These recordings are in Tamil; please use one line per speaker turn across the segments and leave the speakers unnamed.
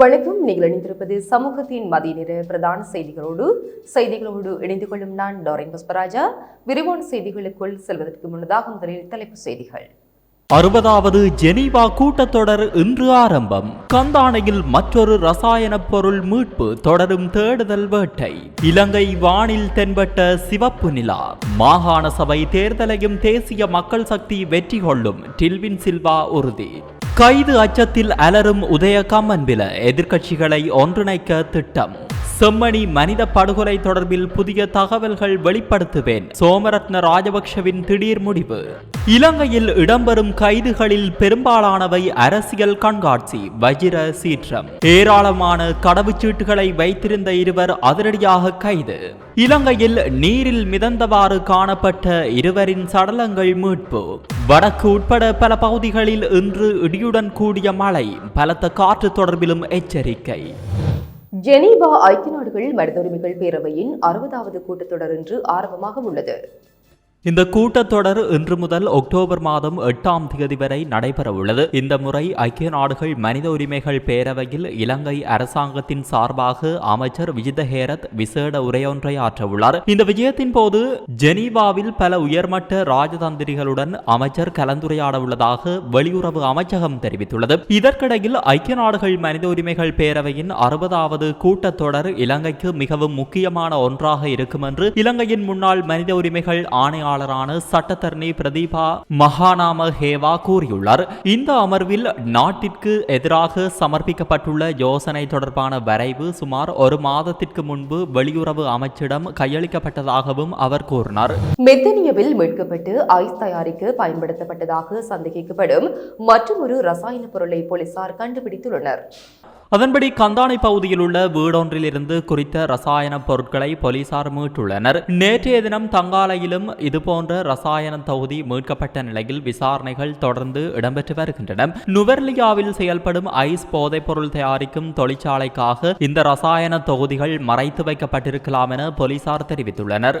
வணக்கம். நீங்கள் இணைந்திருப்பது சமூகத்தின் மதிய நேர பிரதான செய்திகளோடு செய்திகளோடு இணைந்து கொள்ளும் நான் டோரின் புஷ்பராஜா. விரிவான செய்திகளுக்குள் செல்வதற்கு முன்னதாக முதலில் தலைப்பு செய்திகள்.
அறுபதாவது ஜெனீவா கூட்டத்தொடர் இன்று ஆரம்பம். கந்தானையில் மற்றொரு ரசாயன பொருள் மீட்பு தொடரும் தேடுதல் வேட்டை. இலங்கை வானில் தென்பட்ட சிவப்பு நிலா. மாகாண சபை தேர்தலையும் தேசிய மக்கள் சக்தி வெற்றி கொள்ளும். டில்வின் சில்வா உறுதி. கைது அச்சத்தில் அலரும் உதய அன்பில எதிர்க்கட்சிகளை ஒன்றிணைக்க திட்டம். செம்மணி மனித படுகொலை தொடர்பில் புதிய தகவல்கள் வெளிப்படுத்துவேன். சோமரத்ன ராஜபக்ஷவின் திடீர் முடிவு. இலங்கையில் இடம்பெறும் கைதுகளில் பெரும்பாலானவை அரசியல் கண்காட்சி வஜிர சீற்றம். ஏராளமான கடவுச்சீட்டுகளை வைத்திருந்த இருவர் அதிரடியாக கைது. இலங்கையில் நீரில் மிதந்தவாறு காணப்பட்ட இருவரின் சடலங்கள் மீட்பு. வடக்கு உட்பட பல பகுதிகளில் இன்று இடியுடன் கூடிய மழை பலத்த காற்று தொடர்பிலும் எச்சரிக்கை.
ஜெனீவா ஐக்கிய நாடுகள் மனித உரிமைகள் பேரவையின் அறுபதாவது கூட்டத்தொடர் இன்று ஆரம்பமாக உள்ளது
இந்த கூட்டத்தொடர் இன்று முதல் அக்டோபர் மாதம் எட்டாம் தேதி வரை நடைபெறவுள்ளது. இந்த முறை ஐக்கிய நாடுகள் மனித உரிமைகள் பேரவையில் இலங்கை அரசாங்கத்தின் சார்பாக அமைச்சர் விஜித ஹேரத் விசேட உரையொன்றை ஆற்றவுள்ளார். இந்த விஜயத்தின் போது ஜெனீவாவில் பல உயர்மட்ட ராஜதந்திரிகளுடன் அமைச்சர் கலந்துரையாட உள்ளதாக வெளியுறவு அமைச்சகம் தெரிவித்துள்ளது. இதற்கிடையில் ஐக்கிய நாடுகள் மனித உரிமைகள் பேரவையின் அறுபதாவது கூட்டத்தொடர் இலங்கைக்கு மிகவும் முக்கியமான ஒன்றாக இருக்கும் என்று இலங்கையின் முன்னாள் மனித உரிமைகள் ஆணையாளர் ஆணையாளரான சட்டத்தரணி பிரதீபா மகாநாம ஹேவா கூறியுள்ளார். இந்த அமர்வில் நாட்டிற்கு எதிராக சமர்ப்பிக்கப்பட்டுள்ள யோசனை தொடர்பான வரைவு சுமார் ஒரு மாதத்திற்கு முன்பு வெளியுறவு அமைச்சிடம் கையளிக்கப்பட்டதாகவும் அவர் கூறினார்.
மெத்தனியவில் மீட்கப்பட்டு ஐஸ் தயாரிக்க பயன்படுத்தப்பட்டதாக சந்தேகிக்கப்படும் மற்றொரு ரசாயன பொருளை போலீசார் கண்டுபிடித்துள்ளனர்.
அதன்படி கந்தானை பகுதியில் உள்ள வீடொன்றிலிருந்து குறித்த ரசாயன பொருட்களை போலீசார் மீட்டுள்ளனர். நேற்றைய தினம் தங்காலையிலும் இதுபோன்ற ரசாயன தொகுதி மீட்கப்பட்ட நிலையில் விசாரணைகள் தொடர்ந்து இடம்பெற்று வருகின்றன. நுவர்லியாவில் செயல்படும் ஐஸ் போதைப்பொருள் தயாரிக்கும் தொழிற்சாலைக்காக இந்த ரசாயன தொகுதிகள் மறைத்து வைக்கப்பட்டிருக்கலாம் என போலீசார் தெரிவித்துள்ளனர்.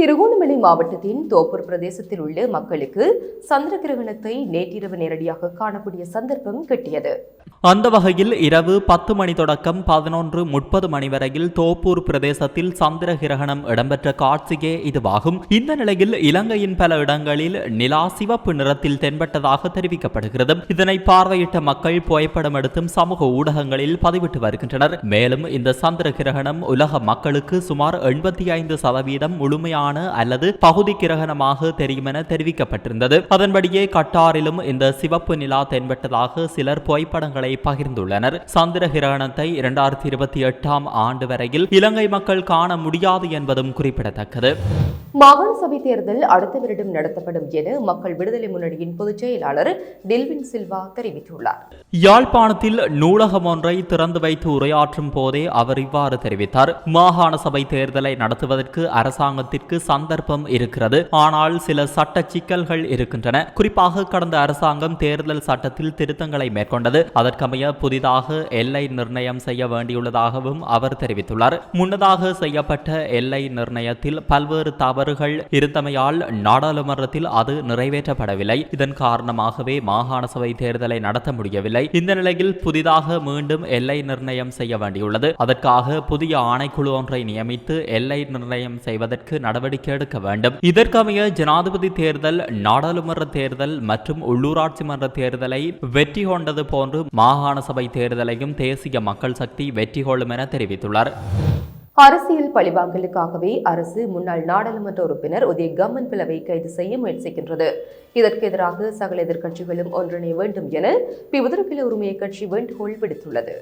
Trincomalee மாவட்டத்தின் தோப்பூர் பிரதேசத்தில் உள்ள மக்களுக்கு சந்திர கிரகணத்தை நேற்றிரவு நேரடியாக காணக்கூடிய சந்தர்ப்பம் கிட்டியது.
அந்த வகையில் இரவு பத்து மணி தொடக்கம் பதினொன்று முப்பது மணி வரையில் தோப்பூர் பிரதேசத்தில் சந்திர கிரகணம் இடம்பெற்ற காட்சியே இதுவாகும். இந்த நிலையில் இலங்கையின் பல இடங்களில் நிலா சிவப்பு நிறத்தில் தென்பட்டதாக தெரிவிக்கப்படுகிறது. இதனை பார்வையிட்ட மக்கள் புகைப்படம் எடுத்தும் சமூக ஊடகங்களில் பதிவிட்டு வருகின்றனர். மேலும் இந்த சந்திர கிரகணம் உலக மக்களுக்கு சுமார் எண்பத்தி ஐந்து சதவீதம் முழுமையான அல்லது பகுதி கிரகணமாக தெரியும் என தெரிவிக்கப்பட்டிருந்தது. அதன்படியே கட்டாரிலும் இந்த சிவப்பு நிலா தென்பட்டதாக சிலர் புகைப்படங்களை பகிர்ந்துள்ளனர். சந்திர கிரகணத்தை இரண்டாயிரத்தி இருபத்தி எட்டாம் ஆண்டு வரையில் இலங்கை மக்கள் காண முடியாது என்பதும் குறிப்பிடத்தக்கது.
மாகாண சபை தேர்தல் அடுத்த வருடம் நடத்தப்படும் என மக்கள் விடுதலை முன்னணியின் பொதுச் செயலாளர் டில்வின் சில்வா தெரிவித்துள்ளார்.
யாழ்ப்பாணத்தில் நூலகம் ஒன்றை திறந்து வைத்து உரையாற்றும் போதே அவர் இவ்வாறு தெரிவித்தார். மாகாண சபை தேர்தலை நடத்துவதற்கு அரசாங்கத்திற்கு சந்தர்ப்பம் இருக்கிறது. ஆனால் சில சட்ட சிக்கல்கள் இருக்கின்றன. குறிப்பாக கடந்த அரசாங்கம் தேர்தல் சட்டத்தில் திருத்தங்களை மேற்கொண்டது. அதற்கமைய புதிதாக எல்லை நிர்ணயம் செய்ய வேண்டியுள்ளதாகவும் அவர் தெரிவித்துள்ளார். முன்னதாக செய்யப்பட்ட எல்லை நிர்ணயத்தில் பல்வேறு தவறுகள் இருந்தமையால் நாடாளுமன்றத்தில் அது நிறைவேற்றப்படவில்லை. இதன் காரணமாகவே மாகாண சபை தேர்தலை நடத்த முடியவில்லை. இந்த நிலையில் புதிதாக மீண்டும் எல்லை நிர்ணயம் செய்ய வேண்டியுள்ளது. அதற்காக புதிய ஆணைக்குழு ஒன்றை நியமித்து எல்லை நிர்ணயம் செய்வதற்கு நடவடிக்கை எடுக்க வேண்டும். இதற்கமைய ஜனாதிபதி தேர்தல் நாடாளுமன்ற தேர்தல் மற்றும் உள்ளூராட்சி மன்ற தேர்தலை வெற்றி கொண்டது போன்று மாகாண சபை தேர்தலையும் தேசிய மக்கள் சக்தி வெற்றி கொள்ளும் என தெரிவித்துள்ளார்.
அரசியல் பழிவாங்கலுக்காகவே அரசு முன்னாள் நாடாளுமன்ற உறுப்பினர் உதய கம்மன் பிளவை கைது செய்ய முயற்சிக்கின்றது. இதற்கு எதிராக சகல எதிர்க்கட்சிகளும் ஒன்றிணைய வேண்டும் என பிவுதரப்பில உரிமையை கட்சி வேண்டுகோள் விடுத்துள்ளது.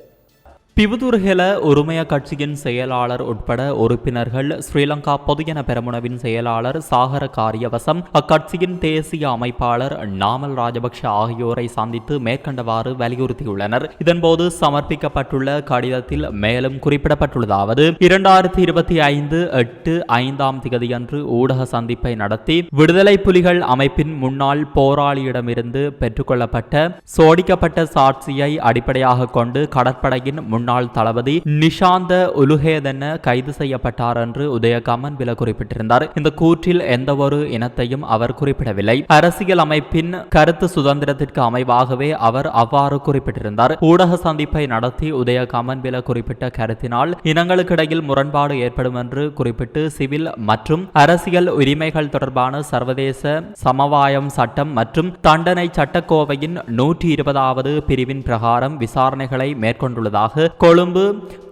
பிவுதுர்ஹெல உரிமைய கட்சியின் செயலாளர் உட்பட உறுப்பினர்கள் ஸ்ரீலங்கா பொதுஜன பெரமுனவின் செயலாளர் சாகர காரியவசம் அக்கட்சியின் தேசிய அமைப்பாளர் நாமல் ராஜபக்ஷ ஆகியோரை சந்தித்து மேற்கண்டவாறு வலியுறுத்தியுள்ளனர். இதன்போது சமர்ப்பிக்கப்பட்டுள்ள கடிதத்தில் மேலும் குறிப்பிடப்பட்டுள்ளதாவது இரண்டாயிரத்தி இருபத்தி ஐந்து எட்டு ஐந்தாம் திகதியன்று ஊடக சந்திப்பை நடத்தி விடுதலை புலிகள் அமைப்பின் முன்னாள் போராளியிடமிருந்து பெற்றுக்கொள்ளப்பட்ட சோடிக்கப்பட்ட சாட்சியை அடிப்படையாக கொண்டு கடற்படையின் முன்னாள் தளபதி நிஷாந்த உலுகேதன கைது செய்யப்பட்டார் என்று உதயகமன் வில குறிப்பிட்டிருந்தார். இந்த கூற்றில் எந்தவொரு இனத்தையும் அவர் குறிப்பிடவில்லை. அரசியல் அமைப்பின் கருத்து சுதந்திரத்திற்கு அமைவாகவே அவர் அவ்வாறு குறிப்பிட்டிருந்தார். ஊடக சந்திப்பை நடத்தி உதயகமன் வில குறிப்பிட்ட கருத்தினால் இனங்களுக்கிடையில் முரண்பாடு ஏற்படும் என்று குறிப்பிட்டு சிவில் மற்றும் அரசியல் உரிமைகள் தொடர்பான சர்வதேச சமவாயம் சட்டம் மற்றும் தண்டனை சட்டக்கோவையின் நூற்றி இருபதாவது பிரிவின் பிரகாரம் விசாரணைகளை மேற்கொண்டுள்ளதாக கொழும்பு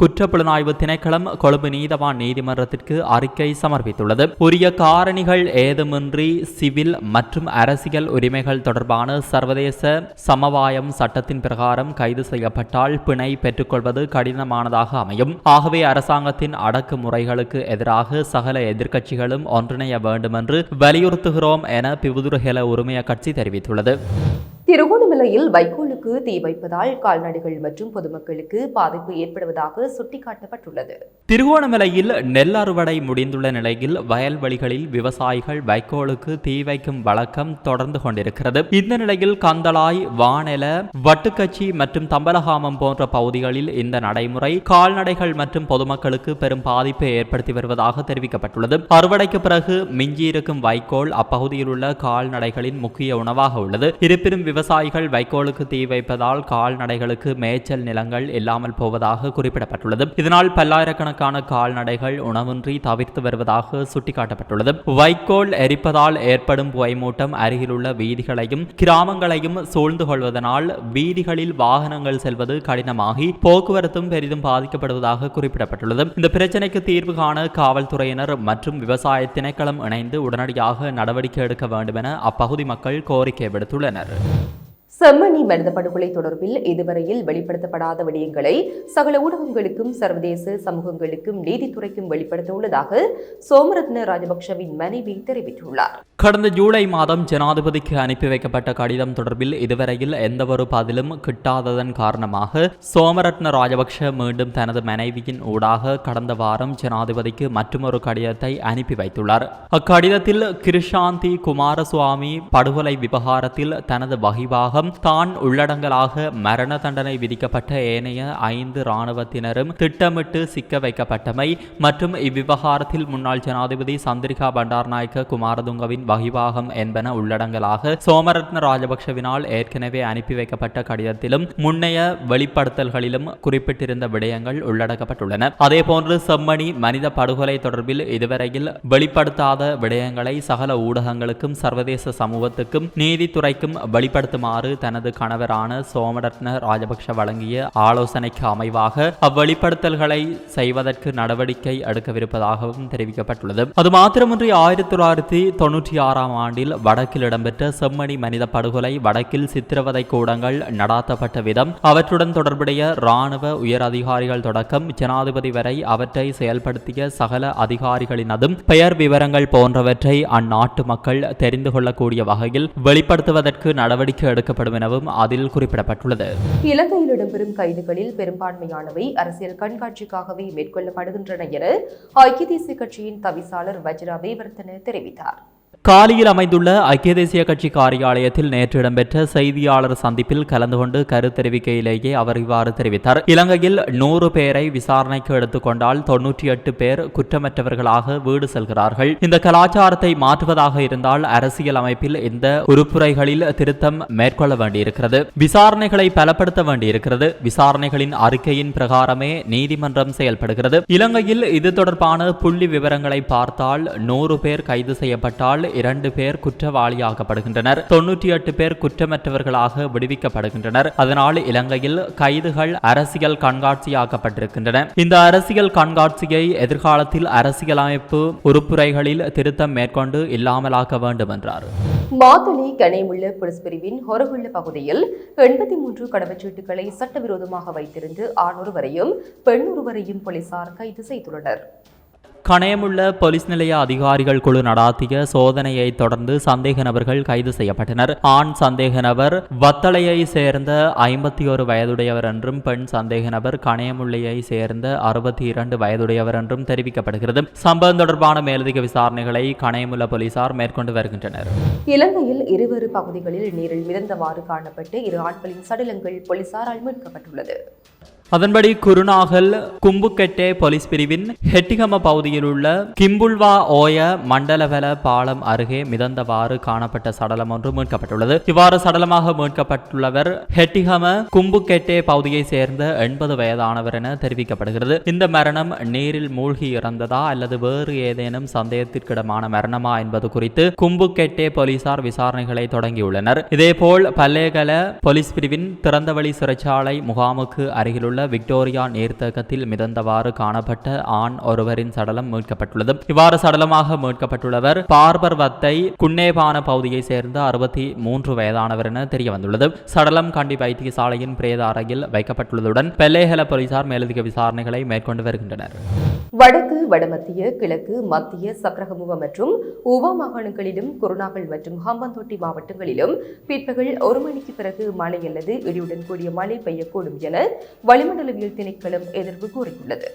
குற்றப்புலனாய்வு திணைக்களம் கொழும்பு நீதவான் நீதிமன்றத்திற்கு அறிக்கை சமர்ப்பித்துள்ளது. உரிய காரணிகள் ஏதுமின்றி சிவில் மற்றும் அரசியல் உரிமைகள் தொடர்பான சர்வதேச சமவாயம் சட்டத்தின் பிரகாரம் கைது செய்யப்பட்டால் பிணை பெற்றுக்கொள்வது கடினமானதாக அமையும். ஆகவே அரசாங்கத்தின் அடக்குமுறைகளுக்கு எதிராக சகல எதிர்க்கட்சிகளும் ஒன்றிணைய வேண்டும் என்று வலியுறுத்துகிறோம் என பிவுதுருஹெல உரிமைய கட்சி தெரிவித்துள்ளது.
திருகோணமலையில் வைக்கோலுக்கு தீ வைப்பதால் கால்நடைகள் மற்றும் பொதுமக்களுக்கு பாதிப்பு ஏற்படுவதாக சுட்டிக்காட்டப்பட்டுள்ளது.
திருகோணமலையில் நெல் அறுவடை முடிந்துள்ள நிலையில் வயல்வெளிகளில் விவசாயிகள் வைக்கோலுக்கு தீ வைக்கும் வழக்கம் தொடர்ந்து கொண்டிருக்கிறது. இந்த நிலையில் கந்தளாய் வானெல வட்டுக்கச்சி மற்றும் தம்பலகாமம் போன்ற பகுதிகளில் இந்த நடைமுறை கால்நடைகள் மற்றும் பொதுமக்களுக்கு பெரும் பாதிப்பை ஏற்படுத்தி வருவதாக தெரிவிக்கப்பட்டுள்ளது. அறுவடைக்கு பிறகு மிஞ்சியிருக்கும் வைக்கோல் அப்பகுதியில் உள்ள கால்நடைகளின் முக்கிய உணவாக உள்ளது. இருப்பினும் விவசாயிகள் வைக்கோலுக்கு தீ வைப்பதால் கால்நடைகளுக்கு மேய்ச்சல் நிலங்கள் இல்லாமல் போவதாக குறிப்பிடப்பட்டுள்ளது. இதனால் பல்லாயிரக்கணக்கான கால்நடைகள் உணவின்றி தவிர்த்து வருவதாக சுட்டிக்காட்டப்பட்டுள்ளது. வைக்கோல் எரிப்பதால் ஏற்படும் புகைமூட்டம் அருகிலுள்ள வீதிகளையும் கிராமங்களையும் சூழ்ந்து கொள்வதனால் வீதிகளில் வாகனங்கள் செல்வது கடினமாகி போக்குவரத்தும் பெரிதும் பாதிக்கப்படுவதாக குறிப்பிடப்பட்டுள்ளது. இந்த பிரச்சினைக்கு தீர்வு காண காவல்துறையினர் மற்றும் விவசாய திணைக்களம் இணைந்து உடனடியாக நடவடிக்கை எடுக்க வேண்டும் என அப்பகுதி மக்கள் கோரிக்கை விடுத்துள்ளனர்.
செம்மணி மனித படுகொலை தொடர்பில் இதுவரையில் வெளிப்படுத்தப்படாத விடயங்களை சகல ஊடகங்களுக்கும் சர்வதேச சமூகங்களுக்கும் நீதித்துறைக்கும் வெளிப்படுத்த உள்ளதாக சோமரத்ன ராஜபக்ஷவின் மனைவி தெரிவித்துள்ளார்.
கடந்த ஜூலை மாதம் ஜனாதிபதிக்கு அனுப்பி வைக்கப்பட்ட கடிதம் தொடர்பில் இதுவரையில் எந்தவொரு பதிலும் கிட்டாததன் காரணமாக சோமரத்ன ராஜபக்ஷ மீண்டும் தனது மனைவியின் ஊடாக கடந்த வாரம் ஜனாதிபதிக்கு மற்றொரு கடிதத்தை அனுப்பி வைத்துள்ளார். அக்கடிதத்தில் கிருஷாந்தி குமாரசுவாமி படுகொலை விவகாரத்தில் தனது வகிவாகம் தான் உள்ளடங்கலாக மரண தண்டனை விதிக்கப்பட்ட ஏனைய ஐந்து இராணுவத்தினரும் திட்டமிட்டு சிக்க வைக்கப்பட்டமை மற்றும் இவ்விவகாரத்தில் முன்னாள் ஜனாதிபதி சந்திரிகா பண்டார்நாயக்க குமாரதுங்கவின் வகிவாகம் என்பன உள்ளடங்கலாக சோமரத்ன ராஜபக்ஷவினால் ஏற்கனவே அனுப்பி வைக்கப்பட்ட கடிதத்திலும் முன்னைய வெளிப்படுத்தல்களிலும் குறிப்பிட்டிருந்த விடயங்கள் உள்ளடக்கப்பட்டுள்ளன. அதேபோன்று செம்மணி மனித படுகொலை தொடர்பில் இதுவரையில் வெளிப்படுத்தாத விடயங்களை சகல ஊடகங்களுக்கும் சர்வதேச சமூகத்துக்கும் நீதித்துறைக்கும் வெளிப்படுத்துமாறு தனது கணவரான சோமரத்ன ராஜபக்ஷ வழங்கிய ஆலோசனைக்கு அமைவாக அவ்வெளிப்படுத்தல்களை செய்வதற்கு நடவடிக்கை எடுக்கவிருப்பதாகவும் தெரிவிக்கப்பட்டுள்ளது. அது மாத்திரமின்றி ஆயிரத்தி தொள்ளாயிரத்தி தொன்னூற்றி ஆறாம் ஆண்டில் வடக்கில் இடம்பெற்ற செம்மணி மனித படுகொலை வடக்கில் சித்திரவதை கூடங்கள் நடாத்தப்பட்ட விதம் அவற்றுடன் தொடர்புடைய இராணுவ உயர் அதிகாரிகள் தொடக்கம் ஜனாதிபதி வரை அவற்றை செயல்படுத்திய சகல அதிகாரிகளினதும் பெயர் விவரங்கள் போன்றவற்றை அந்நாட்டு மக்கள் தெரிந்து கொள்ளக்கூடிய வகையில் வெளிப்படுத்துவதற்கு நடவடிக்கை எடுக்கப்படும் எனவும் அதில் குறிப்பிடப்பட்டுள்ளது.
இலங்கையில் இடம்பெறும் கைதுகளில் பெரும்பான்மையானவை அரசியல் கண்காட்சிக்காகவே மேற்கொள்ளப்படுகின்றன என ஐக்கிய தேசிய கட்சியின் தவிசாளர் வஜ்ரா வேவர்த்தன தெரிவித்தார்.
காலியில் அமைந்துள்ள ஐக்கிய தேசிய கட்சி காரியாலயத்தில் நேற்று இடம்பெற்ற செய்தியாளர் சந்திப்பில் கலந்து கொண்டு கருத்து தெரிவிக்கையிலேயே அவர் இவ்வாறு தெரிவித்தார். இலங்கையில் நூறு பேரை விசாரணைக்கு எடுத்துக்கொண்டால் தொன்னூற்றி எட்டு பேர் குற்றமற்றவர்களாக வீடு செல்கிறார்கள். இந்த கலாச்சாரத்தை மாற்றுவதாக இருந்தால் அரசியல் அமைப்பில் இந்த உறுப்புரைகளில் திருத்தம் மேற்கொள்ள வேண்டியிருக்கிறது. விசாரணைகளை பலப்படுத்த வேண்டியிருக்கிறது. விசாரணைகளின் அறிக்கையின் பிரகாரமே நீதிமன்றம் செயல்படுகிறது. இலங்கையில் இது தொடர்பான புள்ளி விவரங்களை பார்த்தால் நூறு பேர் கைது செய்யப்பட்டால் இரண்டு பேர் குற்றவாளியாகப்படுகின்றனர். தொன்னூற்றி எட்டு பேர் குற்றமற்றவர்களாக விடுவிக்கப்படுகின்றனர். அதனால் இலங்கையில் கைதுகள் அரசியல் கண்காட்சியாக்கப்பட்டிருக்கின்றன. இந்த அரசியல் கண்காட்சியை எதிர்காலத்தில் அரசியலமைப்பு உறுப்புரைகளில் திருத்தம் மேற்கொண்டு இல்லாமலாக்க வேண்டும் என்றார்
மாத்தளை கனைமுள்ள போலீஸ் பிரிவின் ஹொரகுள்ள பகுதியில் எண்பத்தி மூன்று கடவுச்சீட்டுகளை சட்டவிரோதமாக வைத்திருந்து ஆணொருவரையும் பெண்ணொருவரையும் போலீசார் கைது செய்துள்ளனர்.
கணையமுள்ள போலீஸ் நிலைய அதிகாரிகள் குழு நடாத்திய சோதனையை தொடர்ந்து சந்தேக நபர்கள் கைது செய்யப்பட்டனர். ஆண் சந்தேக நபர் வத்தளையை சேர்ந்த ஐம்பத்தி ஒரு வயதுடையவர் என்றும் பெண் சந்தேக நபர் கணையமுள்ளையை சேர்ந்த அறுபத்தி இரண்டு வயதுடையவர் என்றும் தெரிவிக்கப்படுகிறது. சம்பவம் தொடர்பான மேலதிக விசாரணைகளை கணையமுள்ள போலீசார் மேற்கொண்டு வருகின்றனர்.
இலங்கையில் இருவேறு பகுதிகளில் நீரில் மிதந்தவாறு காணப்பட்டு இரு ஆட்களின் சடலங்கள் போலீசாரால் மீட்கப்பட்டுள்ளது.
அதன்படி குருநாகல் கும்புக்கெட்டே போலீஸ் பிரிவின் ஹெட்டிகம பகுதியில் உள்ள கிம்புல்வா ஓய மண்டலவல பாலம் அருகே மிதந்தவாறு காணப்பட்ட சடலம் ஒன்று மீட்கப்பட்டுள்ளது. இவ்வாறு சடலமாக மீட்கப்பட்டுள்ளவர் ஹெட்டிகம கும்புக்கெட்டே பகுதியை சேர்ந்த எண்பது வயதானவர் என தெரிவிக்கப்படுகிறது. இந்த மரணம் நீரில் மூழ்கி இறந்ததா அல்லது வேறு ஏதேனும் சந்தேகத்திற்கிடமான மரணமா என்பது குறித்து கும்புக்கெட்டே போலீசார் விசாரணைகளை தொடங்கியுள்ளனர். இதேபோல் பல்லேகல போலீஸ் பிரிவின் திறந்தவழி சிறைச்சாலை முகாமுக்கு அருகிலுள்ள உள்ள விக்டோரியா நீர்த்தகத்தில் மிதந்தவாறு காணப்பட்ட ஆண் ஒருவரின் சடலம் மீட்கப்பட்டுள்ளது. இவ்வாறு சடலமாக மீட்கப்பட்டுள்ளவர் பார்பர்வத்தை குன்னேபான பகுதியை சேர்ந்த அறுபத்தி மூன்று வயதானவர் என தெரிய வந்துள்ளது சடலம் கண்டி வைத்தியசாலையின் பிரேத அறையில் வைக்கப்பட்டுள்ளதுடன் பெல்லேஹல போலீசார் மேலதிக விசாரணைகளை மேற்கொண்டு வருகின்றனர்.
வடக்கு வடமத்திய கிழக்கு மத்திய சக்கரகமுக மற்றும் உவா மாகாணங்களிலும் குருநாகல் மற்றும் ஹம்பந்தோட்டி மாவட்டங்களிலும் பிற்பகல் ஒரு மணிக்கு பிறகு மழை அல்லது இடியுடன் கூடிய மழை பெய்யக்கூடும் என வளிமண்டலவியல் திணைக்களம் எதிர்ப்பு கூறியுள்ளது.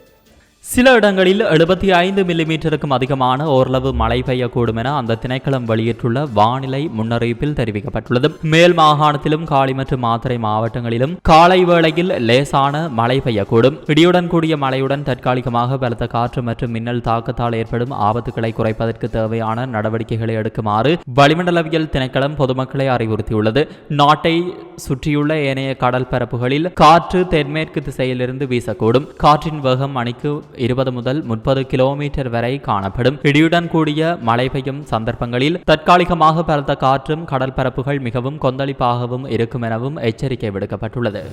சில இடங்களில் எழுபத்தி ஐந்து மில்லிமீட்டருக்கும் அதிகமான ஓரளவு மழை பெய்யக்கூடும் என அந்த திணைக்களம் வெளியிட்டுள்ள வானிலை முன்னறிவிப்பில் தெரிவிக்கப்பட்டுள்ளது. மேல் மாகாணத்திலும் காலி மற்றும் மாத்தறை மாவட்டங்களிலும் காலை வேளையில் லேசான மழை பெய்யக்கூடும். இடியுடன் கூடிய மழையுடன் தற்காலிகமாக பலத்த காற்று மற்றும் மின்னல் தாக்கத்தால் ஏற்படும் ஆபத்துகளை குறைப்பதற்கு தேவையான நடவடிக்கைகளை எடுக்குமாறு வளிமண்டலவியல் திணைக்களம் பொதுமக்களை அறிவுறுத்தியுள்ளது. நாட்டை சுற்றியுள்ள ஏனைய கடல் பரப்புகளில் காற்று தென்மேற்கு திசையிலிருந்து வீசக்கூடும். காற்றின் வேகம் மணிக்கு இருபது முதல் முப்பது கிலோமீட்டர் வரை காணப்படும். இடியுடன் கூடிய மழை பெய்யும் சந்தர்ப்பங்களில் தற்காலிகமாக பலத்த காற்றும் கடல் பரப்புகள் மிகவும் கொந்தளிப்பாகவும் இருக்கும் எனவும் எச்சரிக்கை விடுக்கப்பட்டுள்ளது.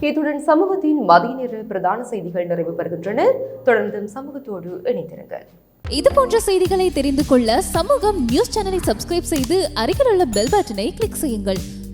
இத்துடன் சமூகத்தின் மதிய நேர பிரதான செய்திகள் நிறைவு பெறுகின்றன. தொடர்ந்தும் சமூகத்தோடு இணைந்திருங்கள்.
இது போன்ற செய்திகளை தெரிந்து கொள்ள சமூகம் நியூஸ் சேனலை சப்ஸ்கிரைப் செய்து அருகில் உள்ள பெல் பட்டனை கிளிக் செய்யுங்கள்.